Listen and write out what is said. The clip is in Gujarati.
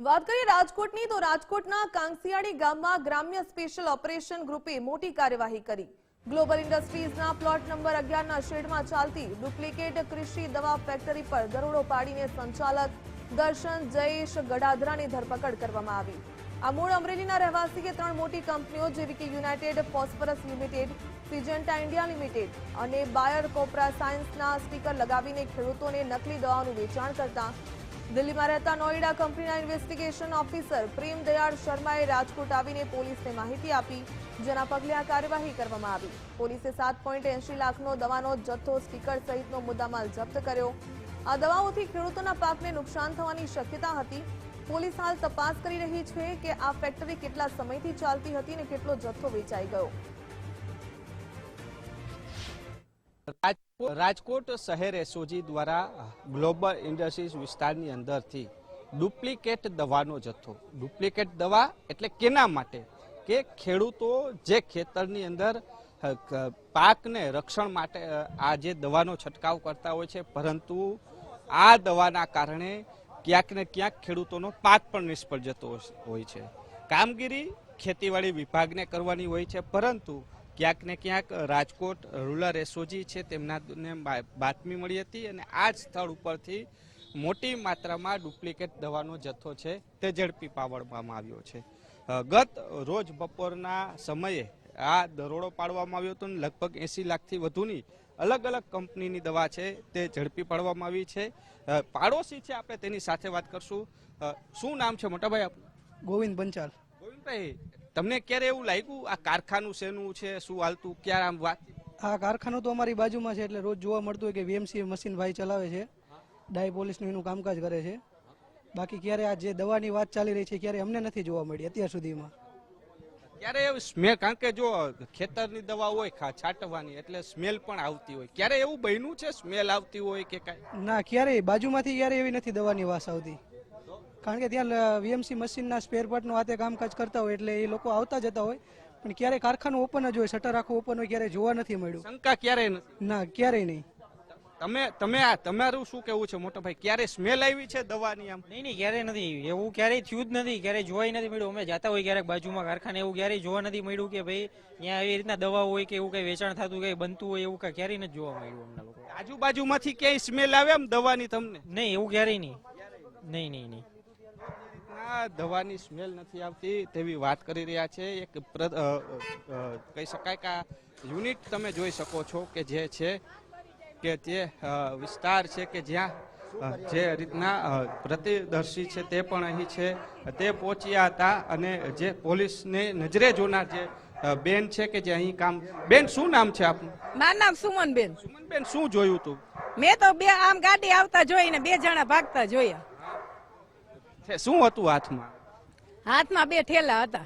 વાત કરીએ રાજકોટની, તો રાજકોટના કાંગસિયાળી ગામમાં ગ્રામ્ય સ્પેશિયલ ઓપરેશન ગ્રુપે મોટી કાર્યવાહી કરી. ગ્લોબલ ઇન્ડસ્ટ્રીઝના પ્લોટ નંબર અગિયારના શેડમાં ચાલતી ડુપ્લિકેટ કૃષિ દવા ફેક્ટરી પર દરોડો પાડીને સંચાલક દર્શન જયેશ ગડાધરાની ધરપકડ કરવામાં આવી. આ મૂળ અમરેલીના રહેવાસીએ ત્રણ મોટી કંપનીઓ, જેવી કે united phosphorus limited, Syngenta India limited અને બાયર કોપરા સાયન્સના સ્ટીકર લગાવીને ખેડૂતોને નકલી દવાનું વેચાણ કરતા દિલ્હીમાં રહેતા નોઈડા કંપનીના ઇન્વેસ્ટિગેશન ઓફિસર પ્રેમ દયાળ શર્માએ રાજકોટ આવીને પોલીસને માહિતી આપી, જેના પગલે આ કાર્યવાહી કરવામાં આવી. પોલીસે સાત પોઈન્ટ એંશી લાખનો દવાનો જથ્થો, સ્ટીકર સહિતનો મુદ્દામાલ જપ્ત કર્યો. આ દવાઓથી ખેડૂતોના પાકને નુકસાન થવાની શક્યતા હતી. પોલીસ હાલ તપાસ કરી રહી છે કે આ ફેક્ટરી કેટલા સમયથી ચાલતી હતી અને કેટલો જથ્થો વેચાઈ ગયો. રાજકોટ શહેર એસઓજી દ્વારા ગ્લોબલ ઇન્ડસ્ટ્રીઝ વિસ્તારની અંદરથી ડુપ્લિકેટ દવાનો જથ્થો. ડુપ્લિકેટ દવા એટલે કેના માટે? કે ખેડૂતો જે ખેતરની અંદર પાકને રક્ષણ માટે આ જે દવાનો છંટકાવ કરતા હોય છે, પરંતુ આ દવાના કારણે ક્યાંક ને ક્યાંક ખેડૂતોનો પાક પણ નિષ્ફળ જતો હોય છે. કામગીરી ખેતીવાડી વિભાગને કરવાની હોય છે, પરંતુ ક્યાંક ને ક્યાંક રાજકોટ રૂરલ એસઓજી છે તેમના બા- બાતમી મળી હતી અને આ જ સ્થળ ઉપરથી મોટી માત્રામાં ડુપ્લિકેટ દવાનો જથ્થો છે તે ઝડપી પાડવામાં આવ્યો છે. ગત રોજ બપોરના સમયે આ દરોડો પાડવામાં આવ્યો હતો લગભગ એસી લાખથી વધુની અલગ અલગ કંપનીની દવા છે તે ઝડપી પાડવામાં આવી છે. પાડોશી છે આપણે તેની સાથે વાત કરશું. શું નામ છે મોટાભાઈ આપનું? ગોવિંદ બંચાલ. ગોવિંદભાઈ તમને ક્યારે એવું લાગ્યું આ કારખાનું શેનું છે શું હાલતું ક્યારે આમ વાત? આ કારખાનું તો અમારી બાજુમાં છે એટલે રોજ જોવા મળતું હોય કે વીએમસી મશીન ભાઈ ચલાવે છે. ડાય પોલીસનું એનું કામકાજ કરે છે. બાકી ક્યારે આ જે દવાની વાત ચાલી રહી છે ક્યારે અમને નથી જોવા મળી અત્યાર સુધીમાં. ક્યારે સ્મેલ કારણ કે જો ખેતરની દવા હોય છાંટવાની એટલે સ્મેલ પણ આવતી હોય. ક્યારે એવું બન્યું છે સ્મેલ આવતી હોય કે કાંઈ? ના ક્યારેય. બાજુમાંથી ક્યારે એવી નથી દવાની વાસ આવતી. કારણ કે ત્યાં વીએમસી મશીનના સ્પેર પાર્ટનું હાથે કામકાજ કરતા હોય એટલે એ લોકો આવતા જતા હોય. પણ ક્યારે કારખાનું ઓપન જ હોય શટર આખું ઓપન હોય ક્યારે જોવા નથી મળ્યું. શંકા ક્યારેય નથી? ના ક્યારેય નહીં. તમે તમે આ તમારું શું કેવું છે મોટો ભાઈ? ક્યારે સ્મેલ આવી છે દવાની આમ? નહીં નહીં ક્યારેય નથી. એવું ક્યારેય થયું જ નથી ક્યારેય જોવાય નથી મળ્યું. અમે જતા હોય ક્યારેક બાજુમાં કારખાને એવું ક્યારેય જોવા નથી મળ્યું કે ભાઈ ત્યાં એવી રીતના દવા હોય કે એવું કઈ વેચાણ થતું કઈ બનતું હોય એવું કઈ ક્યારેય નથી જોવા મળ્યું અમને લોકો. આજુબાજુમાંથી ક્યાંય સ્મેલ આવે એમ દવાની તમને? નહીં એવું ક્યારેય નહીં. નહીં નહીં નહીં. આ દવાની સ્મેલ નથી આવતી તેવી વાત કરી રહ્યા છે. એક કહી શકાય કે આ યુનિટ તમે જોઈ શકો છો કે જે છે કે તે વિસ્તાર છે કે જ્યાં જે રીતના પ્રતિદર્શી છે તે પણ અહીં છે. તે પહોંચ્યા હતા અને જે પોલીસને નજરે જોનાર જે બેન છે કે જે અહીં કામ બેન શું નામ છે આપનું? મારું નામ સુમનબેન. સુમનબેન શું જોયું તું? મેં તો બે આમ ગાડી આવતા જોઈને બે જણા ભાગતા જોયા. શું હતું હાથમાં? હાથમાં બે ઠેલા હતા.